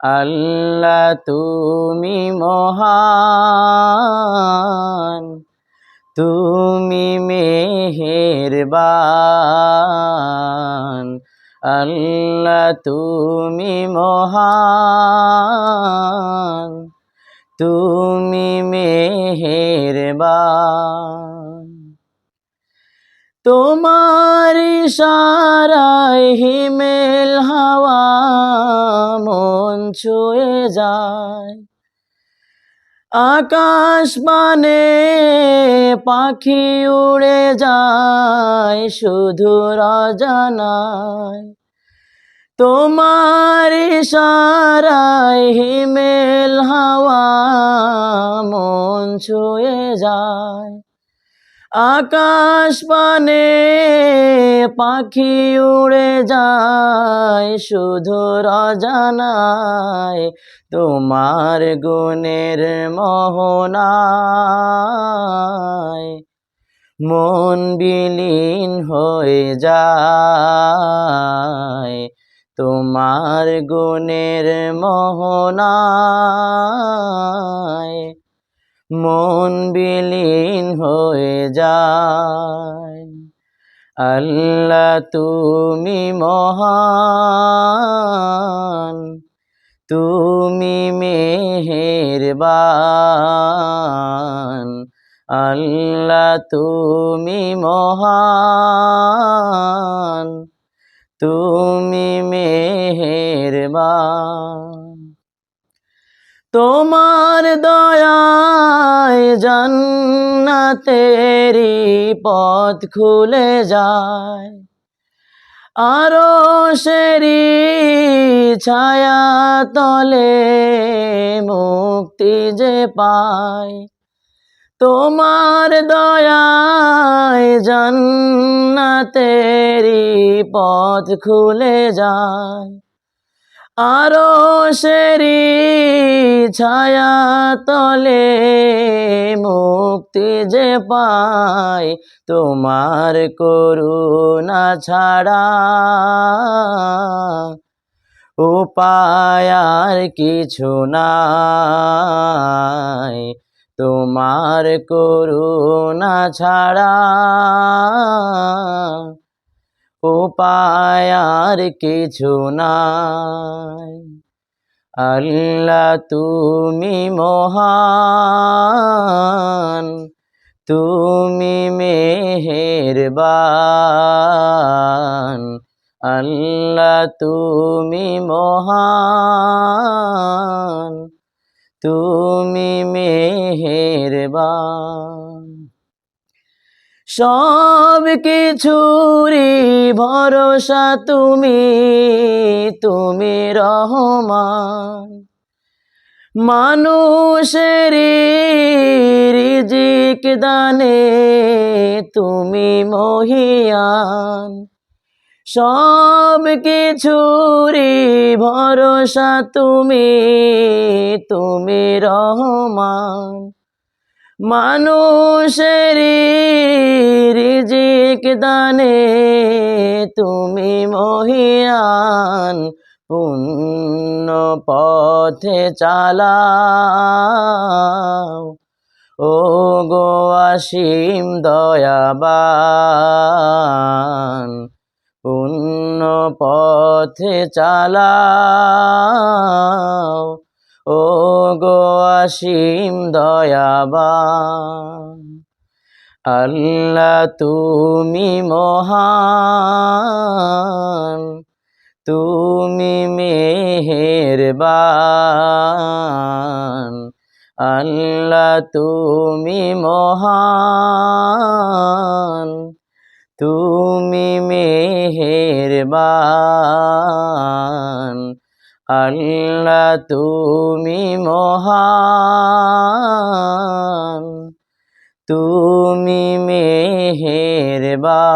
আল্লাহ তুমি মহান তুমি মেহেরবান আল্লাহ তুমি মহান তুমি মেহেরবান। তোমার ইশারায় হিমেল ছুঁয়ে যায়। আকাশ মানে পাখি উড়ে যায়, শুধু রাজানায় তোমার সারাই হিমেল হাওয়া, মন ছুঁয়ে আকাশ পানে পাখি উড়ে যায়, শুধু রজানায় তোমার গুণের মোহনায় মন বিলীন হয়ে যায়, তোমার গুণের মোহনায় মন বিলীন হয়ে যায়। আল্লাহ তুমি মহান। তুমি মেহেরবান। আল্লাহ তুমি মহান। তুমি মেহেরবান। তোমার দয়ায় জান্নাতেরি পথ খুলে যায়। আরও সেরি ছায়া তলে মুক্তি যে পায়। তোমার দয়ায় জান্নাতেরি পথ খুলে যায়। আরও সেরি ছায়া তলে মুক্তি যে পায় তোমার করুণা ছাড়া। উপায় আর কিছু নাই তোমার করুণা ছাড়া। উপায় আর কিছু নাই। আল্লাহ তুমি মহান তুমি মেহেরবান। আল্লাহ তুমি মহান তুমি মেহেরবান। সব কিছুরই ভরসা তুমি তুমি রহমান। মানুষের রিজিক দানে তুমি মহিয়ান। সব কিছুরই ভরসা তুমি তুমি রহমান। মানুষের রিজিক দানে তুমি মহিয়ান পুণ্য পথে চালাও। ও গো অসীম দয়াবান পুণ্য পথে চালাও। ও গো অসীম দয়াবান আল্লাহ তুমি মহান তুমি মেহেরবান আল্লাহ তুমি মহান তুমি মেহেরবান আল্লাহ তুমি মহান তুমি মেহেরবান।